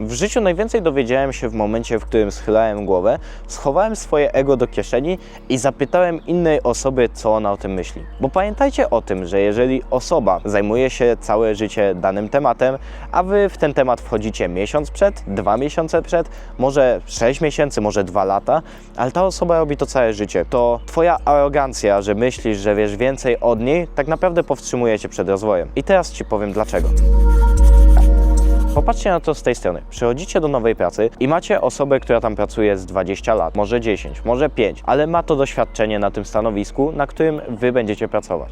W życiu najwięcej dowiedziałem się w momencie, w którym schylałem głowę, schowałem swoje ego do kieszeni i zapytałem innej osoby, co ona o tym myśli. Bo pamiętajcie o tym, że jeżeli osoba zajmuje się całe życie danym tematem, a wy w ten temat wchodzicie miesiąc przed, dwa miesiące przed, może sześć miesięcy, może dwa lata, ale ta osoba robi to całe życie, to twoja arogancja, że myślisz, że wiesz więcej od niej, tak naprawdę powstrzymuje cię przed rozwojem. I teraz ci powiem dlaczego. Popatrzcie na to z tej strony. Przychodzicie do nowej pracy i macie osobę, która tam pracuje z 20 lat, może 10, może 5, ale ma to doświadczenie na tym stanowisku, na którym wy będziecie pracować.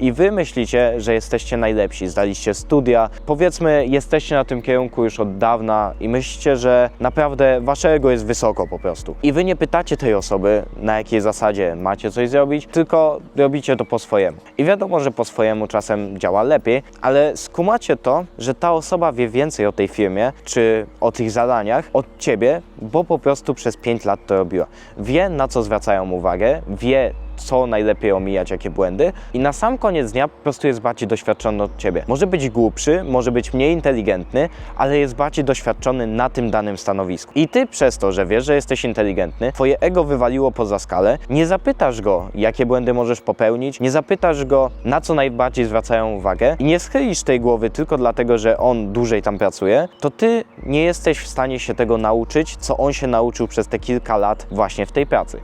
I wy myślicie, że jesteście najlepsi, zdaliście studia, powiedzmy, jesteście na tym kierunku już od dawna i myślicie, że naprawdę wasze ego jest wysoko po prostu. I wy nie pytacie tej osoby, na jakiej zasadzie macie coś zrobić, tylko robicie to po swojemu. I wiadomo, że po swojemu czasem działa lepiej, ale skumacie to, że ta osoba wie więcej o tej firmie, czy o tych zadaniach od ciebie, bo po prostu przez 5 lat to robiła. Wie, na co zwracają uwagę, wie, co najlepiej omijać, jakie błędy i na sam koniec dnia po prostu jest bardziej doświadczony od ciebie. Może być głupszy, może być mniej inteligentny, ale jest bardziej doświadczony na tym danym stanowisku. I ty przez to, że wiesz, że jesteś inteligentny, twoje ego wywaliło poza skalę, nie zapytasz go, jakie błędy możesz popełnić, nie zapytasz go, na co najbardziej zwracają uwagę i nie schylisz tej głowy tylko dlatego, że on dłużej tam pracuje, to ty nie jesteś w stanie się tego nauczyć, co on się nauczył przez te kilka lat właśnie w tej pracy.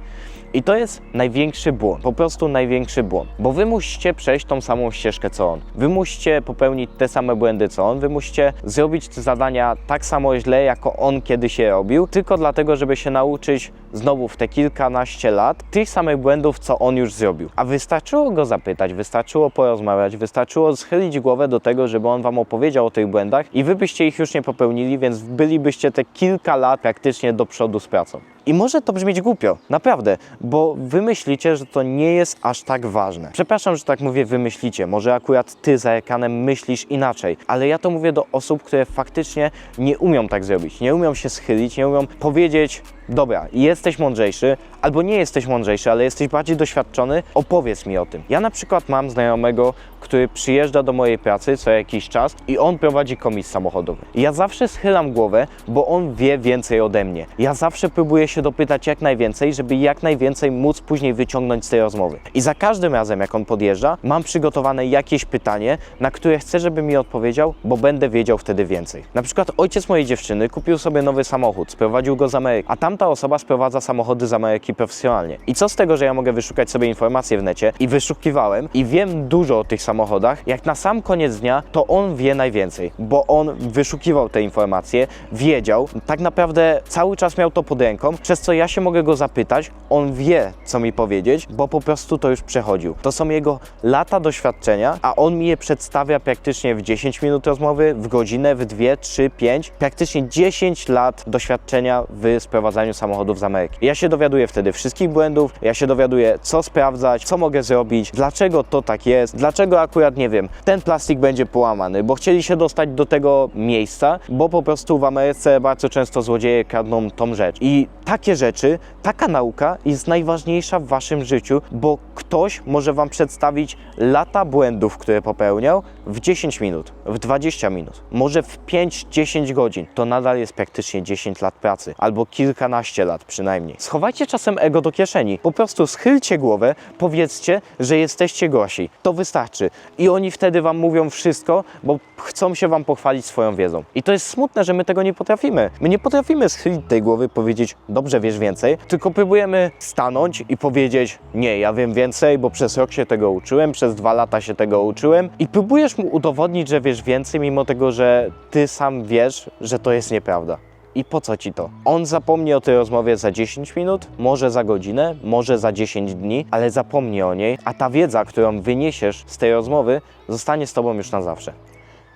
I to jest największy błąd, po prostu największy błąd, bo wy musicie przejść tą samą ścieżkę co on. Wy musicie popełnić te same błędy co on, wy musicie zrobić te zadania tak samo źle, jako on kiedyś je robił, tylko dlatego, żeby się nauczyć znowu w te kilkanaście lat tych samych błędów, co on już zrobił. A wystarczyło go zapytać, wystarczyło porozmawiać, wystarczyło schylić głowę do tego, żeby on wam opowiedział o tych błędach i wy byście ich już nie popełnili, więc bylibyście te kilka lat praktycznie do przodu z pracą. I może to brzmieć głupio, naprawdę, bo wy myślicie, że to nie jest aż tak ważne. Przepraszam, że tak mówię, wy myślicie. Może akurat ty za ekranem myślisz inaczej, ale ja to mówię do osób, które faktycznie nie umią tak zrobić, nie umią się schylić, nie umią powiedzieć, dobra, jesteś mądrzejszy, albo nie jesteś mądrzejszy, ale jesteś bardziej doświadczony, opowiedz mi o tym. Ja na przykład mam znajomego, który przyjeżdża do mojej pracy co jakiś czas i on prowadzi komis samochodowy. Ja zawsze schylam głowę, bo on wie więcej ode mnie. Ja zawsze próbuję się dopytać jak najwięcej, żeby jak najwięcej móc później wyciągnąć z tej rozmowy. I za każdym razem, jak on podjeżdża, mam przygotowane jakieś pytanie, na które chcę, żeby mi odpowiedział, bo będę wiedział wtedy więcej. Na przykład ojciec mojej dziewczyny kupił sobie nowy samochód, sprowadził go z Ameryki, a tamta osoba sprowadza samochody z Ameryki profesjonalnie. I co z tego, że ja mogę wyszukać sobie informacje w necie? I wyszukiwałem i wiem dużo o tych samochodach, jak na sam koniec dnia, to on wie najwięcej, bo on wyszukiwał te informacje, wiedział, tak naprawdę cały czas miał to pod ręką, przez co ja się mogę go zapytać, on wie, co mi powiedzieć, bo po prostu to już przechodził. To są jego lata doświadczenia, a on mi je przedstawia praktycznie w 10 minut rozmowy, w godzinę, w 2, 3, 5, praktycznie 10 lat doświadczenia w sprowadzaniu samochodów z Ameryki. Ja się dowiaduję wtedy wszystkich błędów, ja się dowiaduję, co sprawdzać, co mogę zrobić, dlaczego to tak jest, dlaczego akurat, nie wiem, ten plastik będzie połamany, bo chcieli się dostać do tego miejsca, bo po prostu w Ameryce bardzo często złodzieje kradną tą rzecz. I takie rzeczy, taka nauka jest najważniejsza w waszym życiu, bo ktoś może wam przedstawić lata błędów, które popełniał w 10 minut, w 20 minut, może w 5-10 godzin. To nadal jest praktycznie 10 lat pracy, albo kilkanaście lat przynajmniej. Schowajcie czasem ego do kieszeni. Po prostu schylcie głowę, powiedzcie, że jesteście gorsi. To wystarczy. I oni wtedy wam mówią wszystko, bo chcą się wam pochwalić swoją wiedzą. I to jest smutne, że my tego nie potrafimy. My nie potrafimy schylić tej głowy, powiedzieć, dobrze wiesz więcej, tylko próbujemy stanąć i powiedzieć, nie, ja wiem więcej, bo przez rok się tego uczyłem, przez dwa lata się tego uczyłem i próbujesz mu udowodnić, że wiesz więcej, mimo tego, że ty sam wiesz, że to jest nieprawda. I po co ci to? On zapomni o tej rozmowie za 10 minut, może za godzinę, może za 10 dni, ale zapomni o niej, a ta wiedza, którą wyniesiesz z tej rozmowy, zostanie z tobą już na zawsze.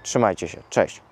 Trzymajcie się. Cześć.